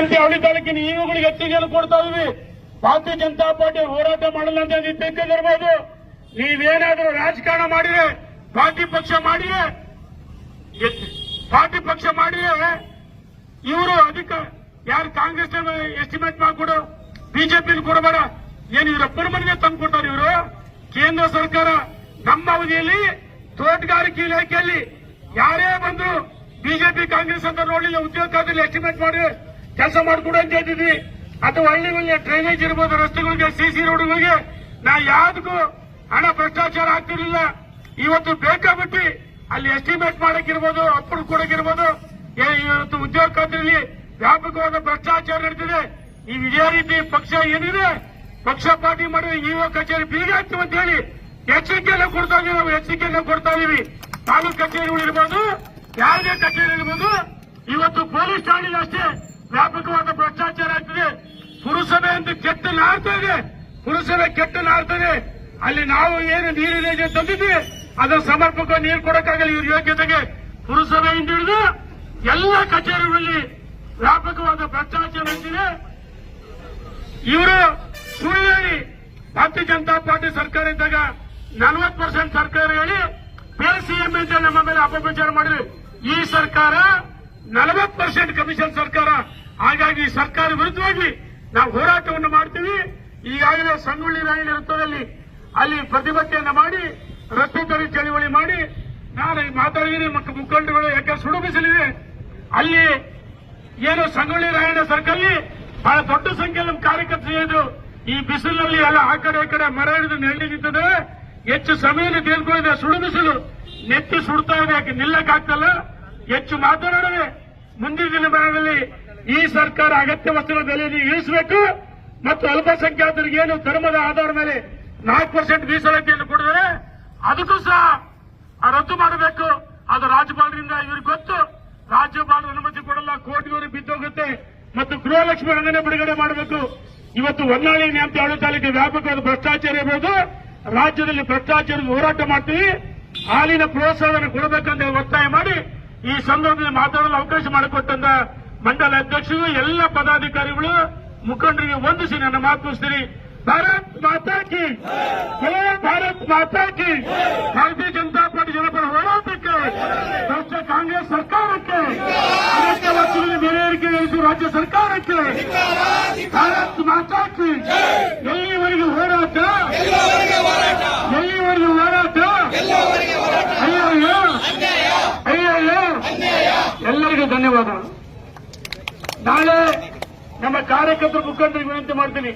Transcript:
ಅಂತ ಅವಳಿ ತಾಲೂಕಿನ ಹೆಚ್ಚಿಗೆಯನ್ನು ಕೊಡ್ತಾ ಇದೀವಿ ಭಾರತೀಯ ಜನತಾ ಪಾರ್ಟಿ ಹೋರಾಟ ಮಾಡಲ್ಲ ಅಂತ ತಿಳ್ಕೊಂಡಿರ್ಬೋದು. ನೀವೇನಾದ್ರೂ ರಾಜಕಾರಣ ಮಾಡಿದ್ರೆ, ಪಾರ್ಟಿ ಪಕ್ಷ ಮಾಡಿದ್ರೆ ಪಾರ್ಟಿ ಪಕ್ಷ ಮಾಡಿದ್ರೆ, ಇವರು ಅಧಿಕ, ಯಾರು ಕಾಂಗ್ರೆಸ್ ಎಸ್ಟಿಮೇಟ್ ಮಾಡಿಕೊಡು ಬಿಜೆಪಿ ಕೊಡಬೇಡ. ಏನು ಇವರ ಮನೆಗೆ ತಂದು ಇವರು? ಕೇಂದ್ರ ಸರ್ಕಾರ ನಮ್ಮ ಅವಧಿಯಲ್ಲಿ ತೋಟಗಾರಿಕೆ ಇಲಾಖೆಯಲ್ಲಿ ಯಾರೇ ಬಂದು ಬಿಜೆಪಿ, ಕಾಂಗ್ರೆಸ್ ಅಂತ ನೋಡಲಿಲ್ಲ ಉದ್ಯೋಗ ಖಾತೆಯಲ್ಲಿ ಎಸ್ಟಿಮೇಟ್ ಮಾಡಿ ಕೆಲಸ ಮಾಡಿಕೊಡು ಅಂತ ಹೇಳ್ತಿದ್ವಿ. ಅಥವಾ ಹಳ್ಳಿಗಳಿಗೆ ಡ್ರೈನೇಜ್ ಇರ್ಬೋದು, ರಸ್ತೆಗಳಿಗೆ ಸಿಸಿ ರೋಡ್ಗಳಿಗೆ. ನಾ ಯಾವ್ದಕ್ಕೂ ಹಣ ಭ್ರಷ್ಟಾಚಾರ ಆಗ್ತಿರ್ಲಿಲ್ಲ. ಇವತ್ತು ಬೇಕಾಬಿಟ್ಟು ಅಲ್ಲಿ ಎಸ್ಟಿಮೇಟ್ ಮಾಡಕ್ಕಿರ್ಬೋದು ಅಪ್ರೂವ್ ಕೊಡಕ್ಕಿರ್ಬೋದು ಇವತ್ತು ಉದ್ಯೋಗ ಖಾತ್ರಿಯಲ್ಲಿ ವ್ಯಾಪಕವಾದ ಭ್ರಷ್ಟಾಚಾರ ನಡೀತಿದೆ. ಈ ಇದೇ ರೀತಿ ಪಕ್ಷ ಏನಿದೆ, ಪಕ್ಷ ಪಾರ್ಟಿ ಮಾಡಿದ್ರೆ ಇಒ ಕಚೇರಿ ಬೀಗ ಹಾಕ್ತೀವಿ ಅಂತ ಹೇಳಿ ಎಚ್ಚರಿಕೆಯನ್ನು ಕೊಡ್ತಾ ಇದೀವಿ ನಾವು, ಎಚ್ಚರಿಕೆಯನ್ನು ಕೊಡ್ತಾ ಇದೀವಿ ತಾಲೂಕು ಕಚೇರಿಗಳು ಇರ್ಬೋದು, ಯಾವುದೇ ಕಚೇರಿ ಇರ್ಬೋದು, ಇವತ್ತು ಪೊಲೀಸ್ ಠಾಣೆಗೆ ಅಷ್ಟೇ. ವ್ಯಾಪಕವಾದ ಭ್ರಷ್ಟಾಚಾರ ಆಗ್ತದೆ. ಪುರಸಭೆ ಎಂದು ಕೆಟ್ಟ ನಾಡ್ತಾ ಇದೆ. ಪುರಸಭೆ ಕೆಟ್ಟ ನಾಡ್ತದೆ ಅಲ್ಲಿ ನಾವು ಏನು ನೀರಿನ ತಂದಿದ್ವಿ ಅದರ ಸಮರ್ಪಕ ನೀರು ಕೊಡಕ್ಕಾಗಲ್ಲ ಇವ್ರ ಯೋಗ್ಯತೆಗೆ. ಪುರಸಭೆಯಿಂದ ಹಿಡಿದು ಎಲ್ಲ ಕಚೇರಿಗಳಲ್ಲಿ ವ್ಯಾಪಕವಾದ ಭ್ರಷ್ಟಾಚಾರ ಆಗ್ತಿದೆ. ಇವರು ಸುಳ್ಳು ಭಾರತೀಯ ಜನತಾ ಪಾರ್ಟಿ ಸರ್ಕಾರ ಇದ್ದಾಗ ನಲವತ್ತು ಪರ್ಸೆಂಟ್ ಸರ್ಕಾರ ಹೇಳಿ, ಬೇರೆ ಸಿಎಂ ಅಂತ ನಮ್ಮ ಮೇಲೆ ಅಪಪ್ರಚಾರ ಮಾಡಿದ್ರು. ಈ ಸರ್ಕಾರ ನಲವತ್ತು ಪರ್ಸೆಂಟ್ ಕಮಿಷನ್ ಸರ್ಕಾರ ಈ ಸರ್ಕಾರ ವಿರುದ್ಧವಾಗಿ ನಾವು ಹೋರಾಟವನ್ನು ಮಾಡ್ತೀವಿ. ಈಗಾಗಲೇ ಸಂಗೊಳ್ಳಿ ರಾಯಣ್ಣ ವೃತ್ತದಲ್ಲಿ ಅಲ್ಲಿ ಪ್ರತಿಭಟನೆಯನ್ನು ಮಾಡಿ ತಡೆ ಚಳವಳಿ ಮಾಡಿ ನಾನು ಮಾತಾಡಿದ್ದೀನಿ ಮತ್ತು ಮುಖಂಡಗಳು ಯಾಕೆ ಸುಡು ಬಿಸಿಲಿದೆ ಅಲ್ಲಿ ಏನು ಸಂಗೊಳ್ಳಿ ರಾಯಣ್ಣ ಸರ್ಕಲ್ಲಿ ಬಹಳ ದೊಡ್ಡ ಸಂಖ್ಯೆಯಲ್ಲಿ ನಮ್ಮ ಕಾರ್ಯಕರ್ತರು ಈ ಬಿಸಿಲಿನಲ್ಲಿ ಎಲ್ಲ ಆ ಕಡೆ ಈ ಕಡೆ ಮರ ಹಿಡಿದು ಹೆಚ್ಚು ಸಮಯ ತೇಲ್ಕೊಂಡಿದೆ ಸುಡು ನೆತ್ತಿ ಸುಡ್ತಾ ಇದೆ. ಯಾಕೆ ನಿಲ್ಲಕ್ಕಾಗ್ತಲ್ಲ? ಹೆಚ್ಚು ಮಾತನಾಡದೆ ಮುಂದಿನ ದಿನಮಾನಗಳಲ್ಲಿ ಈ ಸರ್ಕಾರ ಅಗತ್ಯ ವಸ್ತುಗಳ ಬೆಲೆಯನ್ನು ಇಳಿಸಬೇಕು ಮತ್ತು ಅಲ್ಪಸಂಖ್ಯಾತರಿಗೆ ಏನು ಧರ್ಮದ ಆಧಾರ ಮೇಲೆ ನಾಲ್ಕು ಪರ್ಸೆಂಟ್ ಮೀಸಲಾತಿಯನ್ನು ಕೊಡಿದರೆ ಅದಕ್ಕೂ ಸಹ ರದ್ದು ಮಾಡಬೇಕು. ಅದು ರಾಜ್ಯಪಾಲರಿಂದ ಇವ್ರಿಗೆ ಗೊತ್ತು. ರಾಜ್ಯಪಾಲರು ಅನುಮತಿ ಕೊಡಲ್ಲ ಕೋರ್ಟ್ಗವರು ಬಿದ್ದೋಗುತ್ತೆ ಮತ್ತು ಗೃಹಲಕ್ಷ್ಮಿ ಹಣನೇ ಬಿಡುಗಡೆ ಮಾಡಬೇಕು. ಇವತ್ತು ಹೊನ್ನಾಳಿ ನ್ಯಾಮತಿ ತಾಲೂಕಿಗೆ ವ್ಯಾಪಕವಾದ ಭ್ರಷ್ಟಾಚಾರ ಇರಬಹುದು ರಾಜ್ಯದಲ್ಲಿ ಭ್ರಷ್ಟಾಚಾರದ ಹೋರಾಟ ಮಾಡ್ತೀವಿ. ಹಾಲಿನ ಪ್ರೋತ್ಸಾಹವನ್ನು ಕೊಡಬೇಕಂತ ಒತ್ತಾಯ ಮಾಡಿ ಈ ಸಂದರ್ಭದಲ್ಲಿ ಮಾತಾಡಲು ಅವಕಾಶ ಮಾಡಿಕೊಟ್ಟಂತ ಮಂಡಲ ಅಧ್ಯಕ್ಷರು ಎಲ್ಲ ಪದಾಧಿಕಾರಿಗಳು ಮುಖಂಡರಿಗೆ ವಂದಿಸಿ ನನ್ನ ಮಾತು ಮುಗಿಸ್ತೀನಿ. ಭಾರತ್ ಮಾತಾ ಕಿ ಜೈ! ಭಾರತ್ ಮಾತಾ ಕಿ ಭಾರತೀಯ ಜನತಾ ಪಾರ್ಟಿ ಜನಪರ ಹೋರಾಟಕ್ಕೆ ರಾಜ್ಯ ಕಾಂಗ್ರೆಸ್ ಸರ್ಕಾರಕ್ಕೆ ಅಗತ್ಯ ವಸ್ತುಗಳಿಗೆ ಬೆಲೆ ಏರಿಕೆ ಇಳಿಸುವ ರಾಜ್ಯ ಸರ್ಕಾರಕ್ಕೆ ಭಾರತ್ ಮಾತಾ ಕಿ ಎಲ್ಲಿವರೆಗೆ ಹೋರಾಟ? ಎಲ್ಲಿವರೆಗೆ ಹೋರಾಟ? ಅಯ್ಯೋ ಅಯ್ಯೋ ಎಲ್ಲರಿಗೂ ಧನ್ಯವಾದಗಳು. ನಾಳೆ ನಮ್ಮ ಕಾರ್ಯಕರ್ತರು ಮುಖಂಡರಿಗೆ ವಿನಂತಿ ಮಾಡ್ತೀನಿ.